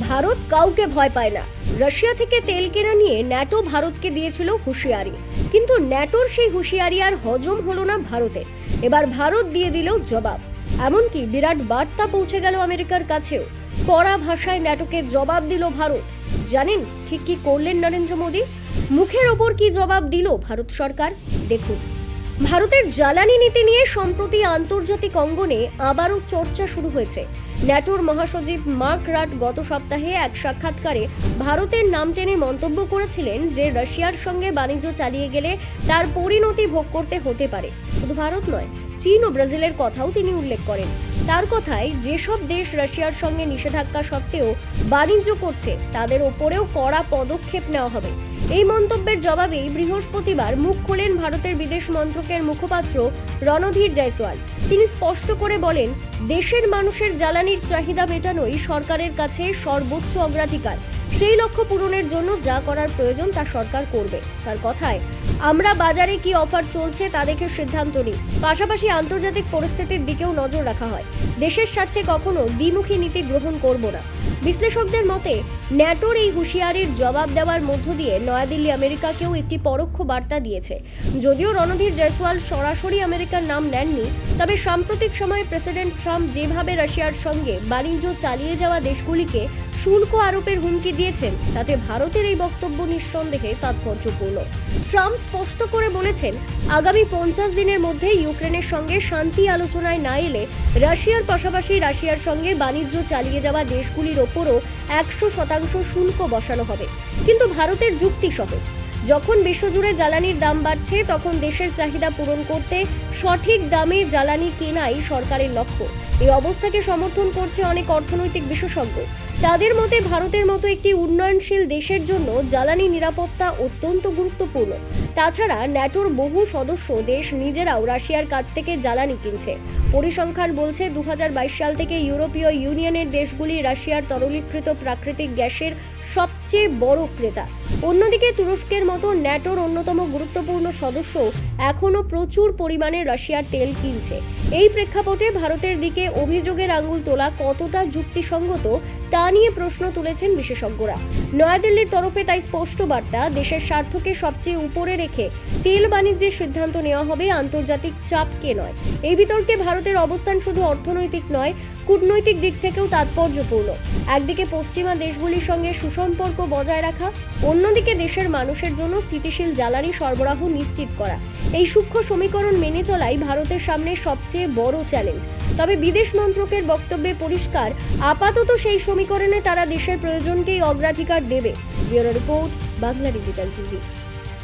ভারত কাউকে ভয় পায় না। রাশিয়া থেকে তেল কেনা নিয়ে ন্যাটো ভারতকে দিয়েছিল হুঁশিয়ারি। কিন্তু ন্যাটোর সেই হুঁশিয়ারি আর হজম হলো না ভারতে এবার ভারত দিয়ে দিল জবাব। এমনকি বিরাট বার্তা পৌঁছে গেল আমেরিকার কাছেও। কড়া ভাষায় ন্যাটোকে জবাব দিল ভারত। জানেন ঠিক কি করলেন নরেন্দ্র মোদী? মুখের ওপর কি জবাব দিল ভারত সরকার? দেখুন। ভারতের জ্বালানি নীতি নিয়ে সম্প্রতি আন্তর্জাতিক অঙ্গনে আবারও চর্চা শুরু হয়েছে। ন্যাটোর মহাসচিব মার্ক রাট গত সপ্তাহে এক সাক্ষাৎকারে ভারতের নাম টেনে মন্তব্য করেছিলেন যে রাশিয়ার সঙ্গে বাণিজ্য চালিয়ে গেলে তার পরিণতি ভোগ করতে হতে পারে। শুধু ভারত নয়, চীন ও ব্রাজিলের কথাও তিনি উল্লেখ করেন। তার কথায়, যেসব দেশ রাশিয়ার সঙ্গে নিষেধাজ্ঞা সত্ত্বেও বাণিজ্য করছে, তাদের ওপরেও কড়া পদক্ষেপ নেওয়া হবে। এই মন্তব্যের জবাবেই বৃহস্পতিবার মুখ খোলেন ভারতের বিদেশ মন্ত্রকের মুখপাত্র রণধীর জয়সওয়াল। তিনি স্পষ্ট করে বলেন, দেশের মানুষের জ্বালানির চাহিদা মেটানোই সরকারের কাছে সর্বোচ্চ অগ্রাধিকার। সেই লক্ষ্য পূরণের জন্য যা করার প্রয়োজন তা সরকার করবে। তার কথায়, আমরা বাজারে কি অফার চলছে তা দেখে সিদ্ধান্ত নিই। পাশাপাশি আন্তর্জাতিক পরিস্থিতির দিকেও নজর রাখা হয়। দেশের স্বার্থে কখনো দ্বিমুখী নীতি গ্রহণ করব না। বিশ্লেষকদের মতে, ন্যাটোর এই হুঁশিয়ারির জবাব দেওয়ার মধ্য দিয়ে নয়াদিল্লি আমেরিকাকেও একটি পরোক্ষ বার্তা দিয়েছে। যদিও রণধীর জয়সওয়াল সরাসরি আমেরিকার নাম নেননি, তবে সাম্প্রতিক সময়ে প্রেসিডেন্ট ট্রাম্প যেভাবে রাশিয়ার সঙ্গে বাণিজ্য চালিয়ে যাওয়া দেশগুলিকে শুল্ক আরোপের হুমকি দিয়েছেন। তাতে ভারতের এই বক্তব্য নিঃসন্দেহে তাৎপর্যপূর্ণ। ট্রাম্প স্পষ্ট করে বলেছেন, আগামী পঞ্চাশ দিনের মধ্যে ইউক্রেনের সঙ্গে শান্তি আলোচনায় না এলে রাশিয়ার পাশাপাশি রাশিয়ার সঙ্গে বাণিজ্য চালিয়ে যাওয়া দেশগুলির ওপরও একশো শতাংশ শুল্ক বসানো হবে। কিন্তু ভারতের যুক্তি সহজ। যখন বিশ্বজুড়ে জ্বালানির দাম বাড়ছে, তখন দেশের চাহিদা পূরণ করতে সঠিক দামে জ্বালানি কেনাই সরকারের লক্ষ্য। এই অবস্থাকে সমর্থন করছে অনেক অর্থনৈতিক বিশেষজ্ঞ। তাদের মতে ভারতের মতো একটি উন্নয়নশীল দেশের জন্য জ্বালানি নিরাপত্তা অত্যন্ত গুরুত্বপূর্ণ। তাছাড়া ন্যাটোর বহু সদস্য দেশ নিজেরাও রাশিয়ার কাছ থেকে জ্বালানি কিনছে। পরিসংখ্যান বলছে দু হাজার বাইশ সাল থেকে ইউরোপীয় ইউনিয়নের দেশগুলি রাশিয়ার তরলীকৃত প্রাকৃতিক গ্যাসের সবচেয়ে বড় ক্রেতা। অন্যদিকে তুরস্কের মতো ন্যাটোর অন্যতম গুরুত্বপূর্ণ সদস্য এখনও প্রচুর পরিমাণে রাশিয়ার তেল কিনছে। এই প্রেক্ষাপটে ভারতের দিকে অভিযোগের আঙুল তোলা কতটা যুক্তিসঙ্গত তা নিয়ে প্রশ্ন তুলেছেন বিশেষজ্ঞরা। নয়াদিল্লির তরফে তাই স্পষ্ট বার্তা, দেশের স্বার্থকে সবচেয়ে উপরে রেখে তেল বাণিজ্যের সিদ্ধান্ত নেওয়া হবে আন্তর্জাতিক চাপকে নয়। এই বিতর্কে ভারতের অবস্থান শুধু অর্থনৈতিক নয় কূটনৈতিক দিক থেকেও তাৎপর্যপূর্ণ। একদিকে পশ্চিমা দেশগুলির সঙ্গে সুসম্পর্ক বজায় রাখা, অন্যদিকে দেশের মানুষের জন্য স্থিতিশীল জ্বালানি সরবরাহ নিশ্চিত করা। এই সূক্ষ্ম সমীকরণ মেনে চলাই ভারতের সামনে সবচেয়ে বড় চ্যালেঞ্জ। তবে বিদেশ মন্ত্রকের বক্তব্যে পরিষ্কার, আপাতত সেই সমীকরণে তারা দেশের প্রয়োজনকেই অগ্রাধিকার দেবে। Bureau report, Bangla digital TV.